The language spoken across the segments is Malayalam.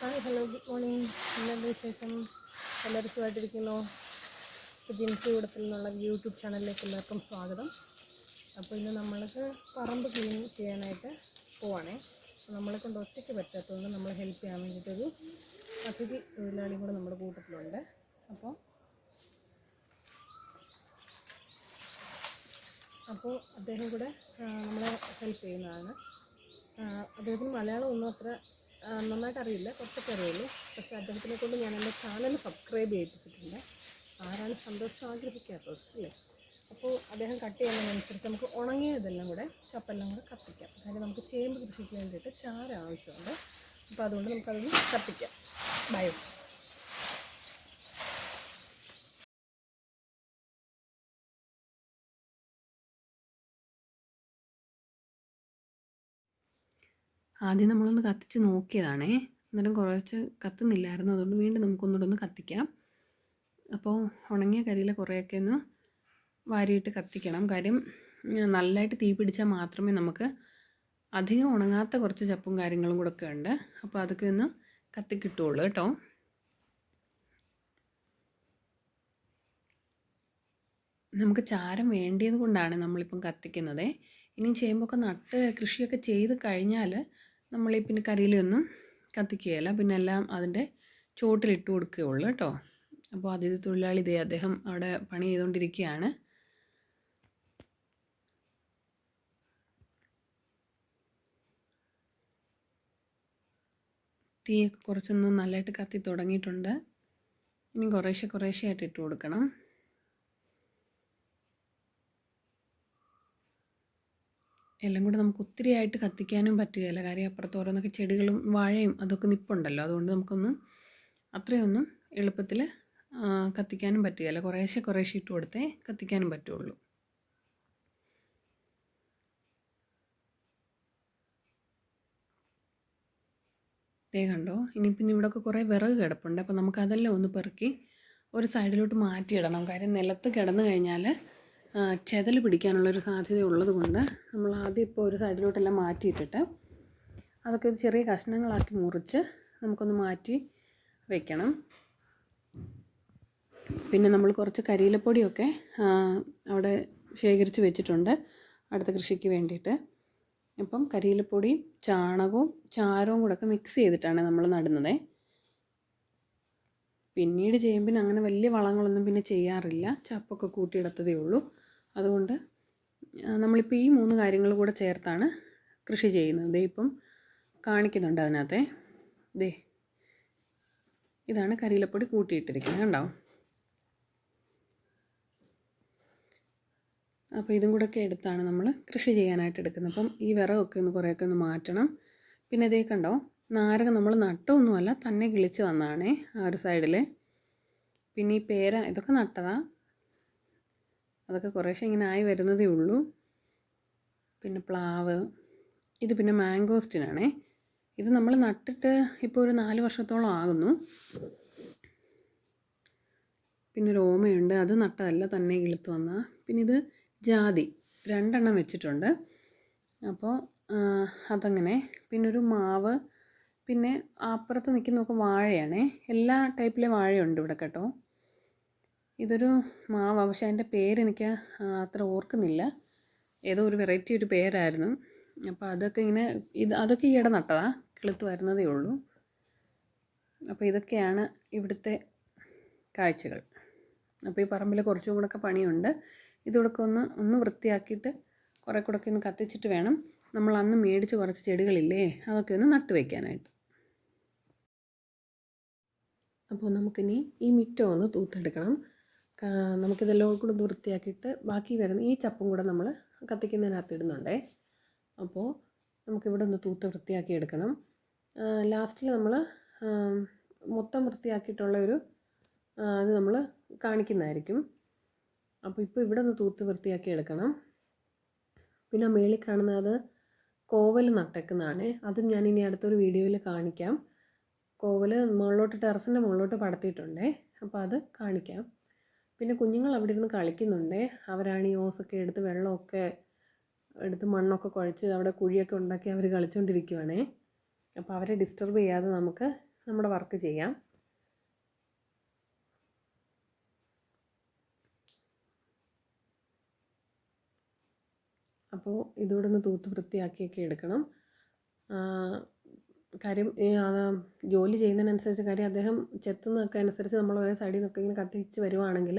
ഹായ് ഹലോ ഗുഡ് മോർണിംഗ് എന്തുണ്ട് വിശേഷം? എല്ലാവരും സുഖമായിട്ടിരിക്കുന്നു. ജിൻസി കൂടത്തിൽ നിന്നുള്ള യൂട്യൂബ് ചാനലിലേക്ക് എല്ലാവർക്കും സ്വാഗതം. അപ്പോൾ ഇന്ന് നമ്മൾക്ക് പറമ്പ് ക്ലീൻ ചെയ്യാനായിട്ട് പോവാണേ. നമ്മളെ കൊണ്ട് ഒറ്റയ്ക്ക് പറ്റാത്തതുകൊണ്ട് നമ്മൾ ഹെൽപ്പ് ചെയ്യാൻ വേണ്ടിയിട്ടൊരു അതിഥി തൊഴിലാളി കൂടെ നമ്മുടെ കൂട്ടത്തിലുണ്ട്. അപ്പോൾ അപ്പോൾ അദ്ദേഹം കൂടെ നമ്മളെ ഹെൽപ്പ് ചെയ്യുന്നതാണ്. അദ്ദേഹത്തിന് മലയാളം ഒന്നും അത്ര നന്നായിട്ട് അറിയില്ല കുറച്ചൊക്കെ അറിയുള്ളൂ. പക്ഷേ അദ്ദേഹത്തിനെ കൊണ്ട് ഞാൻ എന്റെ ചാനൽ സബ്സ്ക്രൈബ് ചെയ്യിപ്പിച്ചിട്ടുണ്ട്. ആരാണ് സന്തോഷം ആഗ്രഹിക്കാത്തത് അല്ലേ? അപ്പോൾ അദ്ദേഹം കട്ട് ചെയ്യുന്നതിനനുസരിച്ച് നമുക്ക് ഉണങ്ങിയതെല്ലാം കൂടെ ചപ്പെല്ലാം കൂടെ കത്തിക്കാം. കാര്യം നമുക്ക് ചേമ്പ് കൃഷിക്ക് വേണ്ടിയിട്ട് ചാര ആവശ്യമുണ്ട്. അപ്പോൾ അതുകൊണ്ട് നമുക്കതൊന്ന് കത്തിക്കാം. ബയോ ആദ്യം നമ്മളൊന്ന് കത്തിച്ച് നോക്കിയതാണേ. അന്നേരം കുറച്ച് കത്തുന്നില്ലായിരുന്നു. അതുകൊണ്ട് വീണ്ടും നമുക്കൊന്നുകൂടെ ഒന്ന് കത്തിക്കാം. അപ്പോൾ ഉണങ്ങിയ കരിയില കുറേയൊക്കെ ഒന്ന് വാരിയിട്ട് കത്തിക്കണം. കാര്യം നല്ലതായിട്ട് തീ പിടിച്ചാൽ മാത്രമേ നമുക്ക് അധികം ഉണങ്ങാത്ത കുറച്ച് ചപ്പും കാര്യങ്ങളും കൂടെ ഒക്കെ ഉണ്ട്. അപ്പോൾ അതൊക്കെ ഒന്ന് കത്തിക്കിട്ടുള്ളൂ കേട്ടോ. നമുക്ക് ചാരം വേണ്ടിയത് കൊണ്ടാണ് നമ്മളിപ്പം കത്തിക്കുന്നത്. ഇനി ചെയ്യുമ്പോൾ ഒക്കെ നട്ട് കൃഷിയൊക്കെ ചെയ്ത് കഴിഞ്ഞാൽ നമ്മൾ ഈ പിന്നെ കരിയിലൊന്നും കത്തിക്കുകയല്ല. പിന്നെ എല്ലാം അതിന്റെ ചോട്ടിലിട്ട് കൊടുക്കുകയുള്ളൂ കേട്ടോ. അപ്പോൾ അതിഥി തൊഴിലാളി ഇതേ അദ്ദേഹം അവിടെ പണി ചെയ്തുകൊണ്ടിരിക്കുകയാണ്. തീയൊക്കെ കുറച്ചൊന്ന് നല്ലതായിട്ട് കത്തി തുടങ്ങിയിട്ടുണ്ട്. ഇനി കുറേശ്ശെ കുറേശ്ശെ ആയിട്ട് ഇട്ട് കൊടുക്കണം. എല്ലാം കൂടെ നമുക്ക് ഒത്തിരി ആയിട്ട് കത്തിക്കാനും പറ്റുകയില്ല. കാര്യം അപ്പുറത്ത് ഓരോന്നൊക്കെ ചെടികളും വാഴയും അതൊക്കെ നിപ്പുണ്ടല്ലോ. അതുകൊണ്ട് നമുക്കൊന്നും അത്രയൊന്നും എളുപ്പത്തിൽ കത്തിക്കാനും പറ്റുകയില്ല. കുറേശ്ശെ കുറേശ്ശെ ഇട്ട് കൊടുത്തേ കത്തിക്കാനും പറ്റുള്ളൂ. ദേ കണ്ടോ? ഇനി പിന്നെ ഇവിടെയൊക്കെ കുറേ വിറക് കിടപ്പുണ്ട്. അപ്പോൾ നമുക്കതെല്ലാം ഒന്ന് പെറുക്കി ഒരു സൈഡിലോട്ട് മാറ്റിയിടണം. കാര്യം നിലത്ത് കിടന്നു കഴിഞ്ഞാൽ ചെതൽ പിടിക്കാനുള്ളൊരു സാധ്യത ഉള്ളത് കൊണ്ട് നമ്മൾ ആദ്യം ഇപ്പോൾ ഒരു സൈഡിലോട്ടെല്ലാം മാറ്റിയിട്ടിട്ട് അതൊക്കെ ഒരു ചെറിയ കഷ്ണങ്ങളാക്കി മുറിച്ച് നമുക്കൊന്ന് മാറ്റി വെക്കണം. പിന്നെ നമ്മൾ കുറച്ച് കരിയിലപ്പൊടിയൊക്കെ അവിടെ ശേഖരിച്ച് വെച്ചിട്ടുണ്ട് അടുത്ത കൃഷിക്ക് വേണ്ടിയിട്ട്. ഇപ്പം കരിയിലപ്പൊടിയും ചാണകവും ചാരവും കൂടെ ഒക്കെ മിക്സ് ചെയ്തിട്ടാണ് നമ്മൾ നടുന്നത്. പിന്നീട് ചെയ്യുമ്പോൾ അങ്ങനെ വലിയ വളങ്ങളൊന്നും പിന്നെ ചെയ്യാറില്ല. ചപ്പൊക്കെ കൂട്ടിയിടത്തതേ ഉള്ളൂ. അതുകൊണ്ട് നമ്മളിപ്പോൾ ഈ മൂന്ന് കാര്യങ്ങൾ കൂടെ ചേർത്താണ് കൃഷി ചെയ്യുന്നത്. ദേ ഇപ്പം കാണിക്കുന്നുണ്ട് അതിനകത്തെ. ദേ ഇതാണ് കരിയിലപ്പൊടി കൂട്ടിയിട്ടിരിക്കുന്നത് കണ്ടോ? അപ്പോൾ ഇതും കൂടെ ഒക്കെ എടുത്താണ് നമ്മൾ കൃഷി ചെയ്യാനായിട്ട് എടുക്കുന്നത്. അപ്പം ഈ വിറകൊക്കെ ഒന്ന് കുറേയൊക്കെ ഒന്ന് മാറ്റണം. പിന്നെ ഇതേ കണ്ടോ നാരക നമ്മൾ നട്ടൊന്നുമല്ല തന്നെ കിളിച്ച് വന്നതാണേ ആ ഒരു സൈഡിൽ പിന്നെ ഈ പേര ഇതൊക്കെ നട്ടതാ. അതൊക്കെ കുറേശ്ശെ ഇങ്ങനെ ആയി വരുന്നതേ ഉള്ളൂ. പിന്നെ പ്ലാവ് ഇത് പിന്നെ മാംഗോസ്റ്റിനാണേ ഇത് നമ്മൾ നട്ടിട്ട് ഇപ്പോൾ ഒരു നാല് വർഷത്തോളം ആകുന്നു. പിന്നെ ഒരു ഓമയുണ്ട് അത് നട്ടതല്ല തന്നെ കിളുത്ത് വന്ന പിന്നെ ഇത് ജാതി രണ്ടെണ്ണം വെച്ചിട്ടുണ്ട്. അപ്പോൾ അതങ്ങനെ. പിന്നൊരു മാവ് പിന്നെ അപ്പുറത്ത് നിൽക്കുന്നതൊക്കെ വാഴയാണേ. എല്ലാ ടൈപ്പിലെ വാഴയുണ്ട് ഇവിടെ കേട്ടോ. ഇതൊരു മാവ. പക്ഷെ അതിന്റെ പേരെനിക്ക് അത്ര ഓർക്കുന്നില്ല. ഏതോ ഒരു വെറൈറ്റി ഒരു പേരായിരുന്നു. അപ്പോൾ അതൊക്കെ ഇങ്ങനെ ഇത് അതൊക്കെ ഈയിടെ നട്ടതാ. കിളുത്ത് വരുന്നതേ ഉള്ളൂ. അപ്പോൾ ഇതൊക്കെയാണ് ഇവിടുത്തെ കാഴ്ചകൾ. അപ്പോൾ ഈ പറമ്പിൽ കുറച്ചും കൂടെ ഒക്കെ പണിയുണ്ട്. ഇതുകൂടെ ഒന്ന് ഒന്ന് വൃത്തിയാക്കിയിട്ട് കുറേ ഒക്കെ ഒന്ന് കത്തിച്ചിട്ട് വേണം. നമ്മൾ അന്ന് മേടിച്ച് കുറച്ച് ചെടികളില്ലേ അതൊക്കെ ഒന്ന് നട്ടു വയ്ക്കാനായിട്ട് അപ്പോൾ നമുക്കിനി ഈ മിറ്റം ഒന്ന് തൂത്തെടുക്കണം. നമുക്കിതെല്ലാം കൂടെ വൃത്തിയാക്കിയിട്ട് ബാക്കി വരുന്ന ഈ ചപ്പും കൂടെ നമ്മൾ കത്തിക്കുന്നതിനകത്ത് ഇടുന്നുണ്ടേ. അപ്പോൾ നമുക്കിവിടെ ഒന്ന് തൂത്ത് വൃത്തിയാക്കി എടുക്കണം. ലാസ്റ്റിൽ നമ്മൾ മൊത്തം വൃത്തിയാക്കിയിട്ടുള്ള ഒരു ഇത് നമ്മൾ കാണിക്കുന്നതായിരിക്കും. അപ്പോൾ ഇപ്പോൾ ഇവിടെ ഒന്ന് തൂത്ത് വൃത്തിയാക്കി എടുക്കണം. പിന്നെ മേളിൽ കാണുന്നത് കോവൽ നട്ടേക്കുന്നതാണ്. അതും ഞാൻ ഇനി അടുത്തൊരു വീഡിയോയിൽ കാണിക്കാം. കോവൽ മുകളിലോട്ട് ടെറസിന്റെ മുകളിലോട്ട് പടത്തിയിട്ടുണ്ടേ. അപ്പോൾ അത് കാണിക്കാം. പിന്നെ കുഞ്ഞുങ്ങൾ അവിടെ ഇരുന്ന് കളിക്കുന്നുണ്ടേ. അവരാണ് ഈ ഓസൊക്കെ എടുത്ത് വെള്ളമൊക്കെ എടുത്ത് മണ്ണൊക്കെ കുഴച്ച് അവിടെ കുഴിയൊക്കെ ഉണ്ടാക്കി അവർ കളിച്ചുകൊണ്ടിരിക്കുവാണേ അപ്പോൾ അവരെ ഡിസ്റ്റർബ് ചെയ്യാതെ നമുക്ക് നമ്മുടെ വർക്ക് ചെയ്യാം. അപ്പോൾ ഇതോടൊന്ന് തൂത്ത് വൃത്തിയാക്കിയൊക്കെ എടുക്കണം. കാര്യം ജോലി ചെയ്യുന്നതിനനുസരിച്ച് കാര്യം അദ്ദേഹം ചെത്തുന്നതൊക്കെ അനുസരിച്ച് നമ്മൾ ഒരേ സൈഡിൽ നിന്നൊക്കെ ഇങ്ങനെ കത്തിച്ച് വരുവാണെങ്കിൽ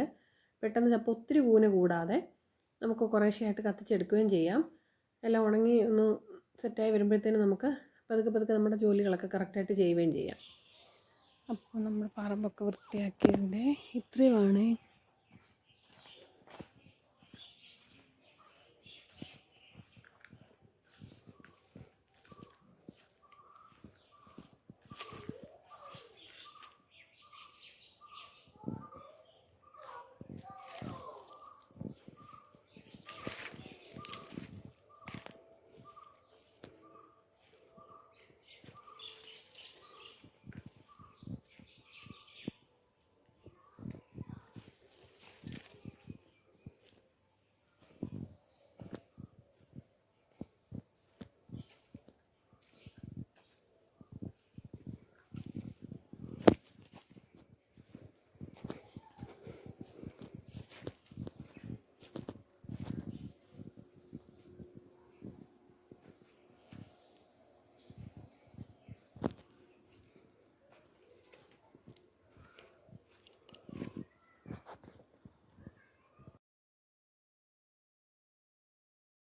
പെട്ടെന്ന് ചിലപ്പോൾ ഒത്തിരി കൂന കൂടാതെ നമുക്ക് കുറേശ്ശെയായിട്ട് കത്തിച്ചെടുക്കുകയും ചെയ്യാം. എല്ലാം ഉണങ്ങി ഒന്ന് സെറ്റായി വരുമ്പോഴത്തേനും നമുക്ക് പതുക്കെ പതുക്കെ നമ്മുടെ ജോലികളൊക്കെ കറക്റ്റായിട്ട് ചെയ്യുകയും ചെയ്യാം. അപ്പോൾ നമ്മൾ പറമ്പൊക്കെ വൃത്തിയാക്കിയതിന്റെ ഇത്രയുമാണ്.